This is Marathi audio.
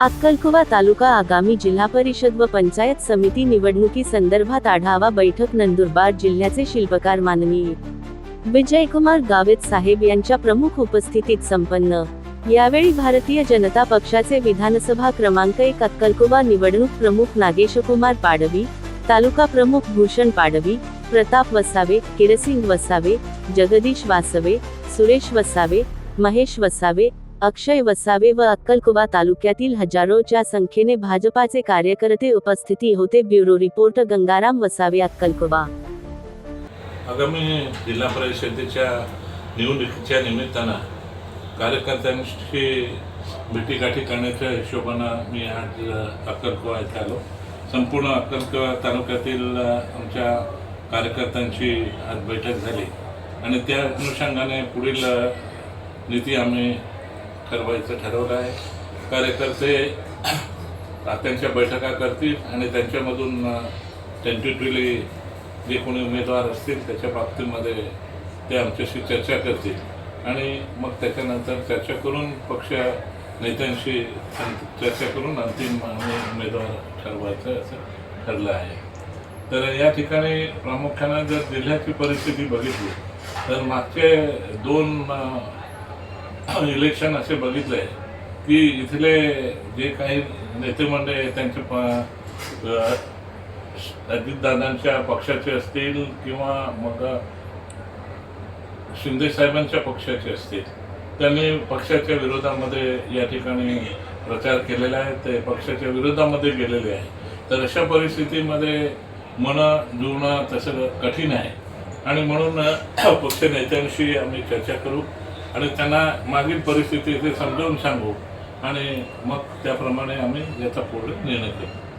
अक्कलकुवा तालुका आगामी जिल्हा परिषद व पंचायत समिती निवडणुकी संदर्भात आढावा बैठक नंदुरबार जिल्ह्याचे शिल्पकार माननीय विजयकुमार गावित साहेब यांच्या प्रमुख उपस्थितीत संपन्न. यावेळी भारतीय जनता पक्षाचे विधानसभा क्रमांक एक अक्कलकुवा निवडणूक प्रमुख नागेशकुमार पाडवी तालुका प्रमुख भूषण पाडवी प्रताप वसावे किरसिंग वसावे जगदीश वासवे सुरेश वसावे महेश वसावे अक्षय वसावे व अक्कलकुवा तालुक्यातील हजारोच्या संख्येने भाजपाचे कार्यकर्ते उपस्थिती होते. ब्युरो रिपोर्ट गंगाराम वसावे अक्कलकुवा. आगामी जिल्हा परिषदेच्या निवडणुकीच्या निमित्तानं कार्यकर्त्यांशी भेटीगाठी करण्याच्या हिशोबानं मी आज अक्कलकुवा इथे आलो. संपूर्ण अक्कलकुवा तालुक्यातील आमच्या कार्यकर्त्यांची आज बैठक झाली. आणि त्या अनुषंगाने पुढील नीती आम्ही ठरवायचं ठरवलं आहे. कार्यकर्ते त्यांच्या बैठका करतील आणि त्यांच्यामधून टेंटेटिव्हली जे कोणी उमेदवार असतील त्याच्या बाबतीमध्ये ते आमच्याशी चर्चा करतील. आणि मग त्याच्यानंतर चर्चा करून पक्ष नेत्यांशी चर्चा करून अंतिम आम्ही उमेदवार ठरवायचं असं ठरलं आहे. तर या ठिकाणी प्रामुख्यानं जर जिल्ह्याची परिस्थिती बघितली तर मागचे दोन इलेक्शन असे बघितले की इथले जे काही नेते मंडळी त्यांचे प अजितदादांच्या पक्षाचे असतील किंवा मग शिंदे साहेबांच्या पक्षाचे असतील त्यांनी पक्षाच्या विरोधामध्ये या ठिकाणी प्रचार केलेला आहे ते पक्षाच्या विरोधामध्ये गेलेले आहे. तर अशा परिस्थितीमध्ये मन जुळणं तसं कठीण आहे. आणि म्हणून पक्षनेत्यांशी आम्ही चर्चा करू. आणि त्यांना मागील परिस्थिती ते समजावून सांगू. आणि मग त्याप्रमाणे आम्ही याचा पुढे निर्णय करू